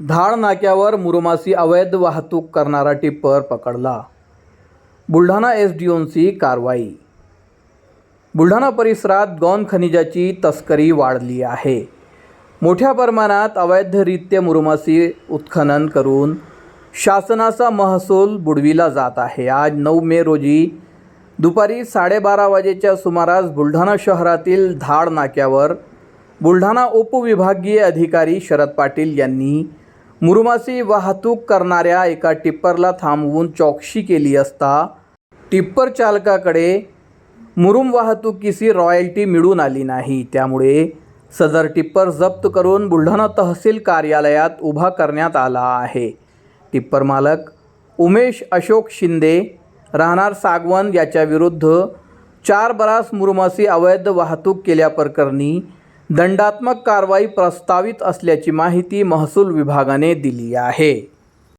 धाड नाक्यावर मुरुमासी अवैध वाहतूक करणारा टिप्पर पकडला. बुलढाणा एस डी ओनची कारवाई. बुलढाणा परिसरात गौण खनिजाची तस्करी वाढली आहे. मोठ्या प्रमाणात अवैधरित्या मुरुमासी उत्खनन करून शासनाचा महसूल बुडविला जात आहे. आज नऊ मे रोजी दुपारी साडेबारा वाजेच्या सुमारास बुलढाणा शहरातील धाड नाक्यावर बुलढाणा उपविभागीय अधिकारी शरद पाटील यांनी मुरुमासी वाहतूक करणाऱ्या एका टिप्परला थांबवून चौकशी केली असता टिप्पर चालकाकडे मुरुम वाहतुकीची रॉयल्टी मिळून आली नाही. त्यामुळे सदर टिप्पर जप्त करून बुलढाणा तहसील कार्यालयात उभा करण्यात आला आहे. टिप्पर मालक उमेश अशोक शिंदे राहणार सागवन याच्या विरुद्ध चार बरास मुरुमासी अवैध वाहतूक केल्याप्रकरणी दंडात्मक कारवाई प्रस्तावित असल्याची माहिती महसूल विभागाने दिली आहे.